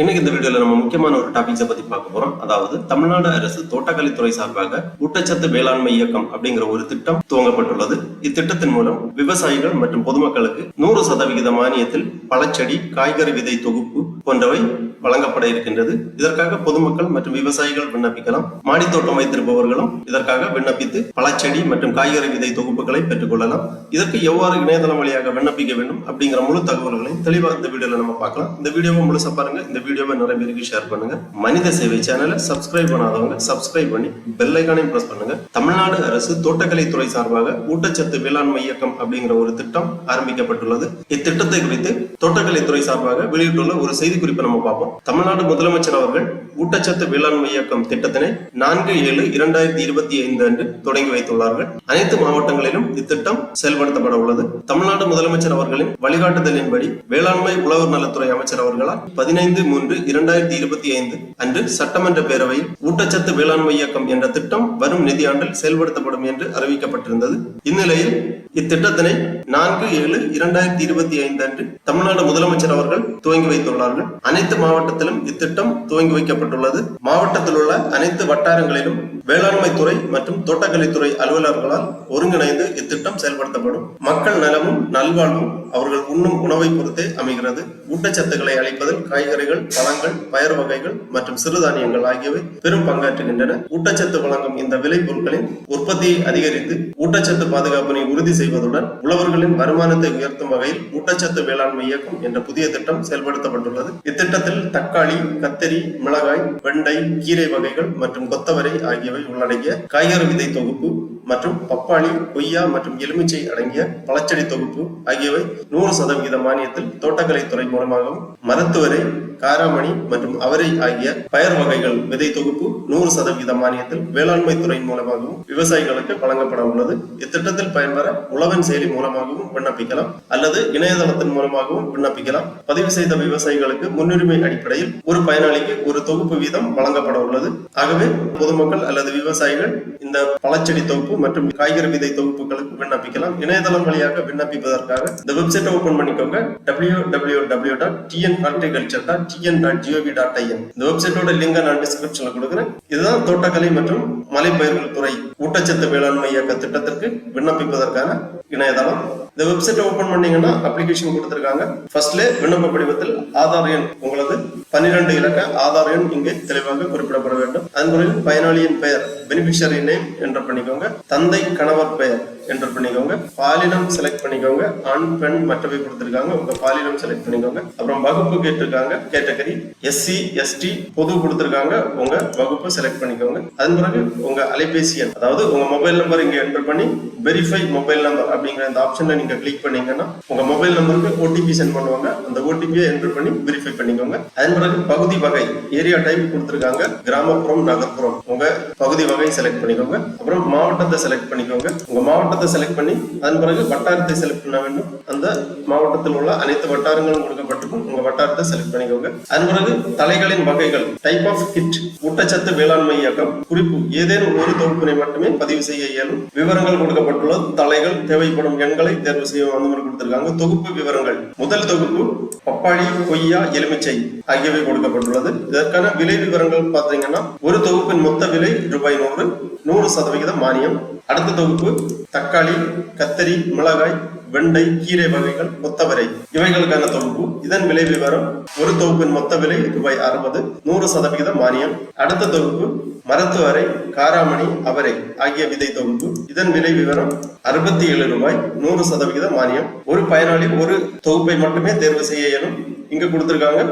இன்னைக்கு இந்த வீடியோல நம்ம முக்கியமான ஒரு டாபிக்ஸை பத்தி பார்க்க போறோம். அதாவது தமிழ்நாடு அரசு தோட்டக்கலைத்துறை சார்பாக ஊட்டச்சத்து வேளாண்மை இயக்கம் அப்படிங்கிற ஒரு திட்டம் துவங்கப்பட்டுள்ளது. இத்திட்டத்தின் மூலம் விவசாயிகள் மற்றும் பொதுமக்களுக்கு நூறு சதவிகித மானியத்தில் பழச்செடி காய்கறி விதை தொகுப்பு போன்றவை வழங்கப்பட இருக்கின்றது. இதற்காக பொதுமக்கள் மற்றும் விவசாயிகள் விண்ணப்பிக்கலாம். மாடித்தோட்டம் வைத்திருப்பவர்களும் இதற்காக விண்ணப்பித்து பழச்செடி மற்றும் காய்கறி விதை தொகுப்புகளை பெற்றுக்கொள்ளலாம் இதற்கு எவ்வாறு இணையதளம் வழியாக விண்ணப்பிக்க வேண்டும் அப்படிங்கிற முழு தகவல்களையும் தெளிவாக இந்த வீடியோல நம்ம பார்க்கலாம். இந்த வீடியோவை முழுசா பாருங்க. இந்த வீடியோவை நிறைய பேருக்கு ஷேர் பண்ணுங்க. மனித சேவை சேனலை சப்ஸ்கிரைப் பண்ணாதவங்க சப்ஸ்கிரைப் பண்ணி பெல் ஐக்கானையும் பிரஸ் பண்ணுங்க. தமிழ்நாடு அரசு தோட்டக்கலை துறை சார்பாக ஊட்டச்சத்து வேளாண்மை இயக்கம் அப்படிங்கிற ஒரு திட்டம் ஆரம்பிக்கப்பட்டுள்ளது. இத்திட்டத்தை குறித்து தோட்டக்கலை துறை சார்பாக வெளியிட்டுள்ள ஒரு செய்தி குறிப்பை நம்ம பார்ப்போம். தமிழ்நாடு முதலமைச்சர் அவர்கள் ஊட்டச்சத்து வேளாண்மை இயக்கம் திட்டத்தினை நான்கு ஏழு இரண்டாயிரத்தி இருபத்தி ஐந்து அன்று தொடங்கி வைத்துள்ளார்கள். அனைத்து மாவட்டங்களிலும் இத்திட்டம் செயல்படுத்தப்பட உள்ளது. தமிழ்நாடு முதலமைச்சர் அவர்களின் வழிகாட்டுதலின்படி வேளாண்மை உழவர் நலத்துறை அமைச்சர் அவர்களால் பதினைந்து மூன்று இரண்டாயிரத்தி இருபத்தி ஐந்து அன்று சட்டமன்ற பேரவையில் ஊட்டச்சத்து வேளாண்மை இயக்கம் என்ற திட்டம் வரும் நிதியாண்டில் செயல்படுத்தப்படும் என்று அறிவிக்கப்பட்டிருந்தது. இந்நிலையில் இத்திட்டத்தினை நான்கு ஏழு இரண்டாயிரத்தி இருபத்தி ஐந்து அன்று தமிழ்நாடு முதலமைச்சர் அவர்கள் துவங்கி வைத்துள்ளார்கள். அனைத்து மாவட்டத்திலும் இத்திட்டம் துவங்கி வைக்கப்பட்டுள்ளது. மாவட்டத்தில் உள்ள அனைத்து வட்டாரங்களிலும் வேளாண்மை துறை மற்றும் தோட்டக்கலைத்துறை அலுவலர்களால் ஒருங்கிணைந்து இத்திட்டம் செயல்படுத்தப்படும். மக்கள் நலமும் நல்வாழ்வும் அவர்கள் உண்ணும் உணவை பொறுத்தே அமைகிறது. ஊட்டச்சத்துக்களை அளிப்பதில் காய்கறிகள் பழங்கள் பயர் வகைகள் மற்றும் சிறுதானியங்கள் ஆகியவை பெரும் பங்காற்றுகின்றன. ஊட்டச்சத்து வழங்கும் இந்த விளைபொருட்களின் உற்பத்தியை அதிகரித்து ஊட்டச்சத்து பாதுகாப்பினை உறுதி செய்வதுடன் உழவர்களின் வருமானத்தை உயர்த்தும் வகையில் ஊட்டச்சத்து வேளாண்மை இயக்கம் என்ற புதிய திட்டம் செயல்படுத்தப்பட்டுள்ளது. இத்திட்டத்தில் தக்காளி கத்தரி மிளகாய் வெண்டை கீரை வகைகள் மற்றும் கொத்தவரை ஆகியவை உள்ளடங்கிய காய்கறி விதை தொகுப்பு மற்றும் பப்பாளி கொய்யா மற்றும் எலுமிச்சை அடங்கிய பழச்செடி தொகுப்பு ஆகியவை நூறு சதவிகித மானியத்தில் தோட்டக்கலைத்துறை மூலமாகவும் மருத்துவரை காராமணி மற்றும் அவரை ஆகிய பயர் வகைகள் விதை தொகுப்பு நூறு சதவிகித மானியத்தில் வேளாண்மை துறையின் மூலமாகவும் விவசாயிகளுக்கு வழங்கப்பட உள்ளது. இத்திட்டத்தில் பயன்பெற உழவன் செயலி மூலமாகவும் விண்ணப்பிக்கலாம் அல்லது இணையதளத்தின் மூலமாகவும் விண்ணப்பிக்கலாம். பதிவு செய்த விவசாயிகளுக்கு முன்னுரிமை அடிப்படையில் ஒரு பயனாளிக்கு ஒரு தொகுப்பு வீதம் வழங்கப்பட உள்ளது. ஆகவே பொதுமக்கள் அல்லது விவசாயிகள் இந்த பழச்செடி தொகுப்பு மற்றும் காய்கறி விதை தொகுப்புகளுக்கு விண்ணப்பிக்கலாம். இணையதளம் வழியாக விண்ணப்பிப்பதற்காக இந்த வெப்சைட்டை ஓபன் பண்ணிக்கோங்க. W W W dot TN horticulture dot TN dot GOV dot IN இந்த வெப்சைட்டோட லிங்கை நான் டிஸ்கிரிப்ஷன்ல கொடுக்குறேன். இதுதான் தோட்டக்கலை மற்றும் மலைப்பயிர்கள் துறை ஊட்டச்சத்து வேளாண்மை இயக்க திட்டத்திற்கு விண்ணப்பிப்பதற்கான இணையதளம். இந்த வெப்சைட்டை ஓபன் பண்ணீங்கன்னா அப்ளிகேஷன் கொடுத்திருக்காங்க. ஃபர்ஸ்ட்ல விண்ணப்ப படிவத்தில் ஆதார் எண் உங்களது பன்னிரண்டு இலக்க ஆதார் எண் இங்கே தெளிவாக குறிப்பிடப்பட வேண்டும். அதன் பிறகு பயனாளியின் பெயர் பெனிஃபிஷரி நேம் என்று பண்ணிக்கோங்க. தந்தை கணவர் பெயர் என்டர் பண்ணிக்கோங்க. பாலினம் செலக்ட் பண்ணிக்கோங்க. ஆண் பெண் மற்றவை கொடுத்துருக்காங்க. உங்க பாலினம் செலக்ட் பண்ணிக்கோங்க. அப்புறம் வகுப்பு கேட்டிருக்காங்க. கேட்டகரி எஸ்சி எஸ்டி பொது கொடுத்துருக்காங்க. உங்க வகுப்பு செலக்ட் பண்ணிக்கோங்க. அதன் பிறகு உங்க அலைபேசி எண் அதாவது உங்க மொபைல் நம்பர் இங்க என்டர் பண்ணி வெரிஃபை மொபைல் நம்பர் அப்படிங்கிற இந்த ஆப்ஷன்ல நீங்க கிளிக் பண்ணீங்கன்னா உங்க மொபைல் நம்பருக்கு ஓடிபி சென்ட் பண்ணுவாங்க. அந்த ஓடிபியை என்டர் பண்ணி வெரிஃபை பண்ணிக்கோங்க. அதன் பிறகு பகுதி வகை ஏரியா டைப் கொடுத்துருக்காங்க. கிராமப்புறம் நகர்ப்புறம். உங்க பகுதி வகை செலக்ட் பண்ணிக்கோங்க. அப்புறம் மாவட்டத்தை செலக்ட் பண்ணிக்கோங்க. உங்க மாவட்டத்தை செலக்ட் பண்ணி அதன் பிறகு வட்டாரத்தை செலக்ட் பண்ண வேண்டும். அந்த மாவட்டத்தில் உள்ள அனைத்து வட்டாரங்களும் கொடுக்கப்பட்டிருக்கும். உங்க வட்டாரத்தை செலக்ட் பண்ணிக்கோங்க. அதன் பிறகு தலைகளின் வகைகள் டைப் ஆஃப் கிட் ஊட்டச்சத்து வேளாண்மை இயக்கம் குறிப்பு ஏதேனும் ஒரு தொகுப்பினை மட்டுமே பதிவு செய்ய இயலும். விவரங்கள் கொடுக்கப்பட்டுள்ளது. தலைகள் தேவைப்படும் எண்களை தேர்வு செய்ய அந்த மாதிரி கொடுத்திருக்காங்க. தொகுப்பு விவரங்கள் முதல் தொகுப்பு பப்பாளி கொய்யா எலுமிச்சை ஆகியவை கொடுக்கப்பட்டுள்ளது. இதற்கான விலை விவரங்கள் பார்த்தீங்கன்னா ஒரு தொகுப்பின் மொத்த விலை ரூபாய் நூறு நூறு சதவிகிதம் மானியம். அடுத்த தொகுப்பு தக்காளி கத்தரி மிளகாய் வெண்டை கீரை வகைகள் கொத்தவரை இவைகளுக்கான தொகுப்பு. இதன் விலை விவரம் ஒரு தொகுப்பின் மொத்த விலை ரூபாய் அறுபது நூறு சதவிகிதம் மானியம். அடுத்த தொகுப்பு மருத்துவரை காராமணி அவரை ஆகிய விதை தொகுப்பு. இதன் விலை விவரம் அறுபத்தி ஏழு ரூபாய் நூறு சதவிகிதம் மானியம். ஒரு பயனாளி ஒரு தொகுப்பை மட்டுமே தேர்வு செய்ய இயலும். இங்க கொடுத்திருக்காங்க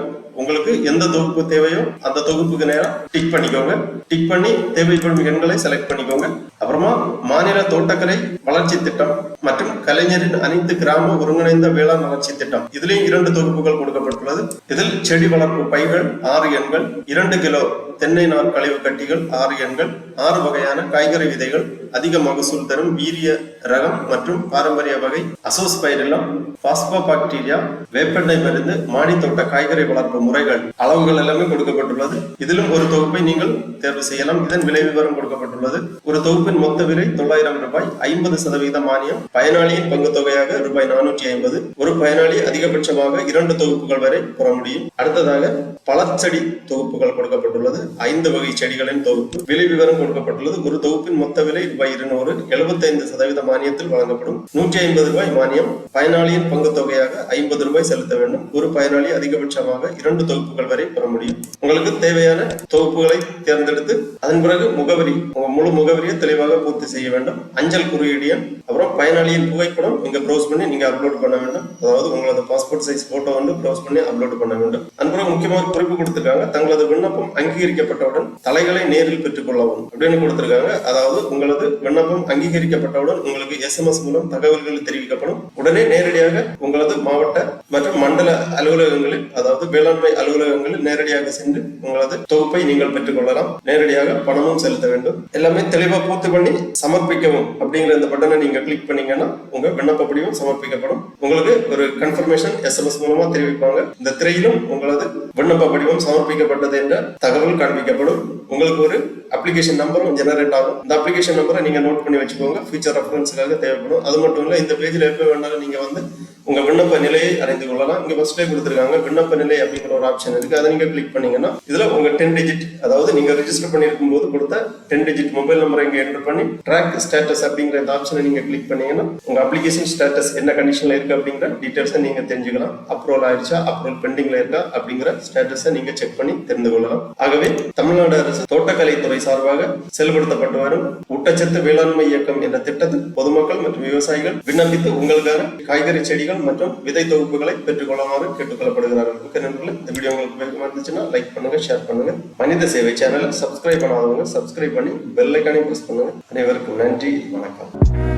உங்களுக்கு எந்த தொகுப்பு தேவையோ அந்த தொகுப்புக்கு நேரம் டிக் பண்ணிக்கோங்க. டிக் பண்ணி தேவைப்படும் எண்களை செலக்ட் பண்ணிக்கோங்க. அப்புறமா மாநில தோட்டக்கலை வளர்ச்சி திட்டம் மற்றும் கலைஞரின் அனைத்து கிராம ஒருங்கிணைந்த வேளாண் வளர்ச்சி திட்டம். இதுலயும் இரண்டு தொகுப்புகள் கொடுக்கப்பட்டுள்ளது. இதில் செடி வளர்ப்பு பைகள் ஆறு எண்கள் இரண்டு கிலோ தென்னை நார் கழிவு கட்டிகள் ஆறு எண்கள் ஆறு வகையான காய்கறி விதைகள் அதிக மகசூல் தரும் வீரிய ரகம் மற்றும் பாரம்பரிய வகை அசோஸ்பைரிலம் பாஸ்போபாக்டீரியா வேப்பெண்ணெய் மருந்து மாடி தோட்ட காய்கறி வளர்ப்பு முறைகள் அளவுகள் எல்லாமே கொடுக்கப்பட்டுள்ளது. இதிலும் ஒரு தொகுப்பை நீங்கள் தேர்வு செய்யலாம். இதன் விலை விவரம் கொடுக்கப்பட்டுள்ளது. ஒரு தொகுப்பின் மொத்த விலை தொள்ளாயிரம் ரூபாய் ஐம்பது சதவீத மானியம். பயனாளியின் பங்கு தொகையாக ரூபாய் நானூற்றி ஐம்பது. ஒரு பயனாளி அதிகபட்சமாக இரண்டு தொகுப்புகள் வரை பெற முடியும். அடுத்ததாக பழச்செடி தொகுப்புகள் கொடுக்கப்பட்டுள்ளது. ஐந்து வகை செடிகளின் தொகுப்பு. விலை விவரம் கொடுக்கப்பட்டுள்ளது. ஒரு தொகுப்பின் மொத்த விலை ரூபாய் இருநூறு. எழுபத்தி ஐந்து சதவீத மானியத்தில் வழங்கப்படும். நூற்றி ஐம்பது ரூபாய் மானியம். பயனாளியின் பங்கு தொகையாக ஐம்பது ரூபாய் செலுத்த வேண்டும். ஒரு பயனாளி அதிகபட்சமாக இரண்டு தொகுப்புகள் வரை பெற முடியும். உங்களுக்கு தேவையான தொகுப்புகளை தேர்ந்தெடுத்து அதன் பிறகு முகவரி உங்க முழு முகவரியை தெளிவாக பூர்த்தி செய்ய வேண்டும். அஞ்சல் குறியீடு எண் அப்புறம் பயனாளியின் புகைப்படம் இங்க ப்ரௌஸ் பண்ணி நீங்க அப்லோட் பண்ண வேண்டும். அதாவது உங்களது பாஸ்போர்ட் சைஸ் போட்டோ வந்து ப்ரௌஸ் பண்ணி அப்லோட் பண்ண வேண்டும். அன்புறம் முக்கியமாக குறிப்பு கொடுத்திருக்காங்க. தங்களது விண்ணப்பம் அங்கீகரி அங்கீகரிக்கப்பட்டவுடன் தலைகளை நேரில் பெற்றுக் கொள்ளவும் அப்படின்னு கொடுத்திருக்காங்க. அதாவது உங்களது விண்ணப்பம் அங்கீகரிக்கப்பட்டவுடன் உங்களுக்கு எஸ்எம்எஸ் மூலம் தகவல்கள் தெரிவிக்கப்படும். உடனே நேரடியாக உங்களது மாவட்ட மற்றும் மண்டல அலுவலகங்களில் அதாவது வேளாண்மை அலுவலகங்களில் நேரடியாக சென்று உங்களது தொகுப்பை நீங்கள் பெற்றுக் கொள்ளலாம் நேரடியாக பணமும் செலுத்த வேண்டும். எல்லாமே தெளிவா பூர்த்தி பண்ணி சமர்ப்பிக்கவும் அப்படிங்கிற இந்த பட்டனை நீங்க கிளிக் பண்ணீங்கன்னா உங்க விண்ணப்ப படிவம் சமர்ப்பிக்கப்படும். உங்களுக்கு ஒரு கன்ஃபர்மேஷன் எஸ்எம்எஸ் மூலமா தெரிவிப்பாங்க. இந்த திரையிலும் உங்களது விண்ணப்ப படிவம் சமர்ப்பிக்கப்பட்டது என்ற தகவல் காண்பிக்கப்படும். உங்களுக்கு ஒரு அப்ளிகேஷன் நம்பரும் ஜெனரேட் ஆகும். இந்த அப்ளிகேஷன் நம்பரை நீங்க நோட் பண்ணி வச்சுக்கோங்க. ஃபியூச்சர் ரெஃபரன்ஸுக்காக தேவைப்படும். அது மட்டும் இல்லை இந்த பேஜில் எப்போ வேணாலும் நீங்க வந்து உங்க விண்ணப்ப நிலையை அறிந்து கொள்ளலாம். இங்க ஃபர்ஸ்ட்லேயே கொடுத்துருக்காங்க. விண்ணப்ப நிலை அப்படிங்கிற ஒரு ஆப்ஷன் இருக்கு. அதை நீங்க கிளிக் பண்ணீங்கன்னா இதுல உங்க டென் டிஜிட் அதாவது நீங்க ரெஜிஸ்டர் பண்ணிருக்கும் போது கொடுத்த டென் டிஜிட் மொபைல் நம்பரை இங்க என்டர் பண்ணி ட்ராக் ஸ்டேட்டஸ் அப்படிங்கிற இந்த ஆப்ஷனை நீங்க கிளிக் பண்ணீங்கன்னா உங்க அப்ளிகேஷன் ஸ்டேட்டஸ் என்ன கண்டிஷன்ல இருக்கு அப்படிங்கிற டீடைல்ஸை நீங்க தெரிஞ்சுக்கலாம். அப்ரூவல் ஆயிடுச்சா அப்ரூவல் பெண்டிங்ல இருக்கா? அப்படிங்கிற ஸ்டேட்டஸை நீங்க செக் பண்ணி தெரிந்து கொள்ளலாம். ஆகவே தமிழ்நாடு அரசு தோட்டக்கலைத்துறை சார்பாக செயல்படுத்தப்பட்டு வரும் ஊட்டச்சத்து வேளாண்மை இயக்கம் என்ற திட்டத்தில் பொதுமக்கள் மற்றும் விவசாயிகள் விண்ணப்பித்து உங்களுக்கான காய்கறி செடிகள் மற்றும் விதை தொகுப்புகளை பெற்றுக்கொள்ளுமாறு கேட்டுக்கொள்ளப்படுகிறார்கள் ஓகே நண்பர்களே இந்த வீடியோ உங்களுக்கு உபயோகமா இருந்துச்சுன்னா லைக் பண்ணுங்க ஷேர் பண்ணுங்க. மனித சேவை சேனல் சப்ஸ்கிரைப் பண்ணாதவங்க சப்ஸ்கிரைப் பண்ணி பெல் ஐக்கானையும் பிரஸ் பண்ணுங்க. அனைவருக்கும் நன்றி வணக்கம்.